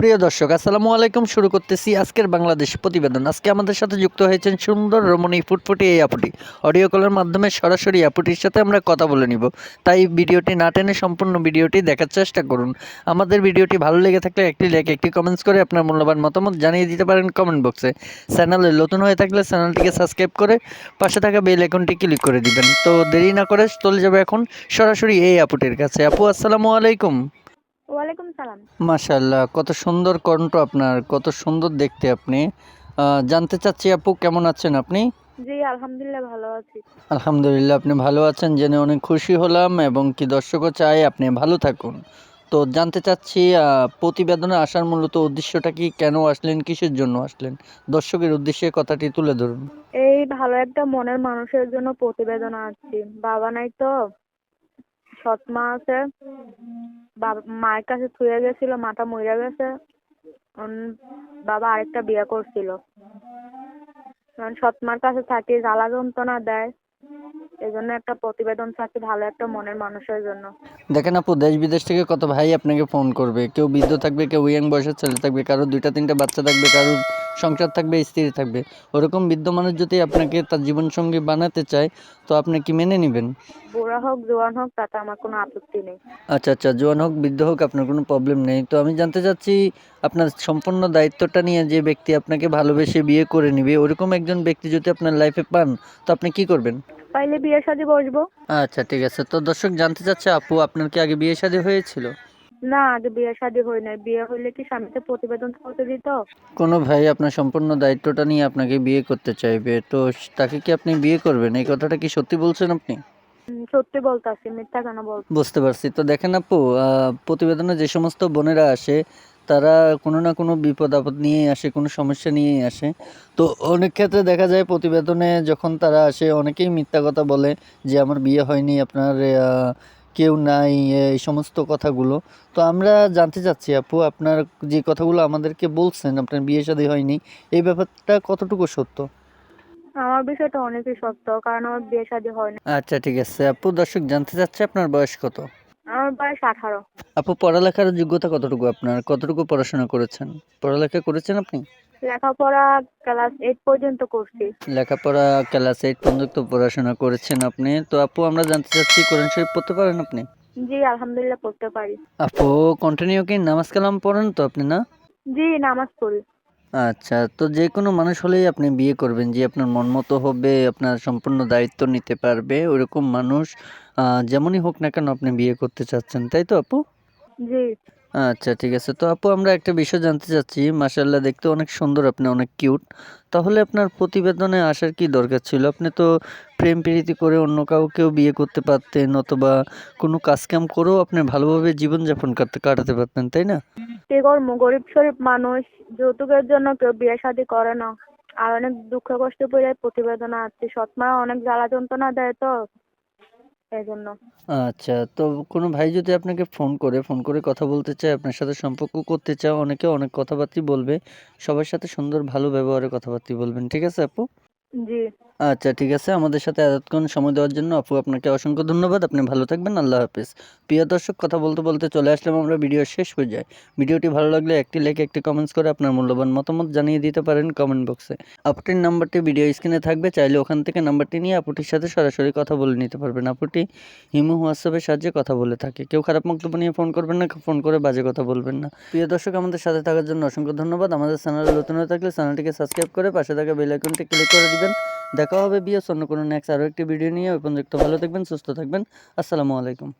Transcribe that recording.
প্রিয় দর্শক, আসসালামু আলাইকুম। শুরু করতেছি আজকের বাংলাদেশ প্রতিবেদন। আজকে আমাদের সাথে যুক্ত হয়েছেন সুন্দর রমণী ফুটফুটি এই আপুটি। অডিও কলের মাধ্যমে সরাসরি আপুটির সাথে আমরা কথা বলে নিব। তাই ভিডিওটি না টেনে সম্পূর্ণ ভিডিওটি দেখার চেষ্টা করুন। আমাদের ভিডিওটি ভালো লেগে থাকলে একটি লাইক একটি কমেন্টস করে আপনার মূল্যবান মতামত জানিয়ে দিতে পারেন কমেন্ট বক্সে চ্যানেলে নতুন হয়ে থাকলে চ্যানেলটিকে সাবস্ক্রাইব করে পাশে থাকা বেল আইকনটি ক্লিক করে দিবেন। তো দেরি না করে চলে যাবে এখন সরাসরি এই আপুটির কাছে। আপু, আসসালামু আলাইকুম। ওয়ালাইকুম সালাম। মাশাল্লাহ কত সুন্দর কণ্ঠ আপনার কত সুন্দর দেখতে আপনি। জানতে চাচ্ছি আপু কেমন আছেন আপনি? জি আলহামদুলিল্লাহ ভালো আছি। আলহামদুলিল্লাহ আপনি ভালো আছেন জেনে অনেক খুশি হলাম এবং কি দর্শকও চায় আপনি ভালো থাকুন। তো জানতে চাচ্ছি প্রতিবেদনে আসার মূলত উদ্দেশ্যটা কি কেন আসলেন কিসের জন্য আসলেন? দর্শকের উদ্দেশ্যে কথাটি তুলে ধরুন। এই ভালো একটা মনের মানুষের জন্য প্রতিবেদন আসছি। বাবা নাই তো। সৎ মা আছে। বাবা, মায়ের কাছে থুয়ে গেছিল মাটা মরে গেছে। বাবা আরেকটা বিয়ে করছিল। সৎ মার কাছে থাকি, জ্বালা যন্ত্রণা দেয়। এই জন্য একটা প্রতিবেদন চাচ্ছি ভালো একটা মনের মানুষের জন্য। দেখেন আপু দেশ বিদেশ থেকে কত ভাই আপনাকে ফোন করবে। কেউ বৃদ্ধ থাকবে কেউ ইয়াং বয়সের ছেলে থাকবে কারোর দুইটা তিনটা বাচ্চা থাকবে কারোর সংসার থাকবে স্ত্রী থাকবে। ওরকম বৃদ্ধ মানুষ যদি আপনাকে তার জীবনসঙ্গী বানাতে চায় তো আপনি কি মেনে নেবেন? বুড়া হোক জোয়ান হোক তাতে আমার কোনো আপত্তি নেই। আচ্ছা আচ্ছা জোয়ান হোক বৃদ্ধ হোক আপনার কোনো প্রবলেম নেই। তো আমি জানতে চাচ্ছি আপনার সম্পূর্ণ দায়িত্বটা নিয়ে যে ব্যক্তি আপনাকে ভালোবেসে বিয়ে করে নেবে ওরকম একজন ব্যক্তি যদি আপনার লাইফে পান তো আপনি কি করবেন? পাইলে বিয়ের সাথে বসবো। আচ্ছা ঠিক আছে। তো দর্শক জানতে চাচ্ছে আপু আপনার কি আগে বিয়ে শাদী হয়েছিল? না আগে বিয়ে শাদী হয় নাই। বিয়ে হইলে কি স্বামীকে প্রতিবেদন করতে দিত? কোনো ভাই আপনার সম্পূর্ণ দায়িত্বটা নিয়ে আপনাকে বিয়ে করতে চাইবে। তো তাকে কি আপনি বিয়ে করবেন? এই কথাটা কি সত্যি বলছেন আপনি? হুম, সত্যি বলতাছি মিথ্যা কেন বল বুঝতে পারছি। তো দেখেন আপু আহ, প্রতিবেদনে যে সমস্ত বোনেরা আসে তারা কোনো না কোনো বিপদ আপদ নিয়েই আসে কোনো সমস্যা নিয়েই আসে। তো অনেক ক্ষেত্রে দেখা যায় প্রতিবেদনে যখন তারা আসে অনেকেই মিথ্যা কথা বলে যে আমার বিয়ে হয়নি আপনার কেউ নাই এই সমস্ত কথাগুলো। তো আমরা জানতে চাচ্ছি আপু আপনার যে কথাগুলো আমাদেরকে বলছেন আপনার বিয়ে শাদী হয়নি এই ব্যাপারটা কতটুকু সত্য? আমার বিষয়টা অনেকই সত্য কারণ আমার বিয়ে শাদী হয় না আচ্ছা ঠিক আছে। আপু দর্শক জানতে চাচ্ছে আপনার বয়স কত? আমার বয়স আঠারো। আপু পড়ালেখার যোগ্যতা কতটুকু আপনার? কতটুকু পড়াশোনা করেছেন? পড়ালেখা করেছেন আপনি? লেখাপড়া ক্লাস এইট পর্যন্ত করছি। লেখাপড়া ক্লাস এইট পর্যন্ত পড়াশোনা করেছেন আপনি। তো আপু আমরা জানতে চাচ্ছি কোরআন শরীফ পড়তে পারেন আপনি? জি আলহামদুলিল্লাহ পড়তে পারি। আপু কন্টিনিউ কি? নামাজ কালাম পড়েন তো আপনি না? জি নামাজ পড়ি। আচ্ছা তো যে কোনো মানুষ হলেই আপনি বিয়ে করবেন, যে আপনার মন মতো হবে, আপনার সম্পূর্ণ দায়িত্ব নিতে পারবে, ওরকম মানুষ যেমনই হোক না কেন আপনি বিয়ে করতে চাচ্ছেন, তাই তো আপু? জি। আচ্ছা ঠিক আছে। তো আপু, আমরা একটা বিষয় জানতে চাচ্ছি। মাশাল্লাহ দেখতে অনেক সুন্দর আপনি, অনেক কিউট। তাহলে আপনার প্রতিবেদনে আসার কি দরকার ছিল? আপনি তো প্রেম প্রীতি করে অন্য কাউকেও বিয়ে করতে পারতেন অথবা কোনো কাজকাম করেও আপনি ভালোভাবে জীবনযাপন কাটতে কাটাতে পারতেন, তাই না? কি করব গরিব শরীফ মানুষ, যৌতুকের জন্য কেউ বিয়ে শাদী করে না। আর অনেক দুঃখ কষ্ট পড়ে প্রতিবেদন আছে সৎ মা অনেক জ্বালা যন্ত্রণা দেয় তো। আচ্ছা তো কোনো ভাই যদি আপনাকে ফোন করে ফোন করে কথা বলতে চায় আপনার সাথে সম্পর্ক করতে চায় অনেকে অনেক কথাবার্তা বলবে। সবার সাথে সুন্দর ভালো ব্যবহারে কথাবার্তা বলবেন ঠিক আছে আপু? জি। আচ্ছা ঠিক আছে। আমাদের সাথে এতক্ষণ সময় দেওয়ার জন্য আপু, আপনাকে অসংখ্য ধন্যবাদ। আপনি ভালো থাকবেন। আল্লাহ হাফিজ। প্রিয় দর্শক, কথা বলতে বলতে চলে আসলাম আমরা ভিডিও শেষ হয়ে যায় ভিডিওটি ভালো লাগলে একটি লাইক একটি কমেন্টস করে আপনার মূল্যবান মতামত জানিয়ে দিতে পারেন কমেন্ট বক্সে আপুটির নাম্বারটি ভিডিও স্ক্রিনে থাকবে। চাইলে ওখান থেকে নাম্বারটি নিয়ে আপুটির সাথে সরাসরি কথা বলে নিতে পারবেন। আপুটি হিমু হোয়াটসঅ্যাপের সাহায্যে কথা বলে থাকে। কেউ খারাপ বক্তব্য নিয়ে ফোন করবেন না ফোন করে বাজে কথা বলবেন না। প্রিয় দর্শক, আমাদের সাথে থাকার জন্য অসংখ্য ধন্যবাদ। আমাদের চ্যানেলে নতুন হয়ে থাকলে চ্যানেলটিকে সাবস্ক্রাইব করে পাশে থাকা বেল আইকনটি ক্লিক করে দিবেন। দেখা হবে বিএস অন্য কোনো নেক্সট আরও একটি ভিডিও নিয়ে। ওই পর্যন্ত ভালো থাকবেন, সুস্থ থাকবেন। আসসালামু আলাইকুম।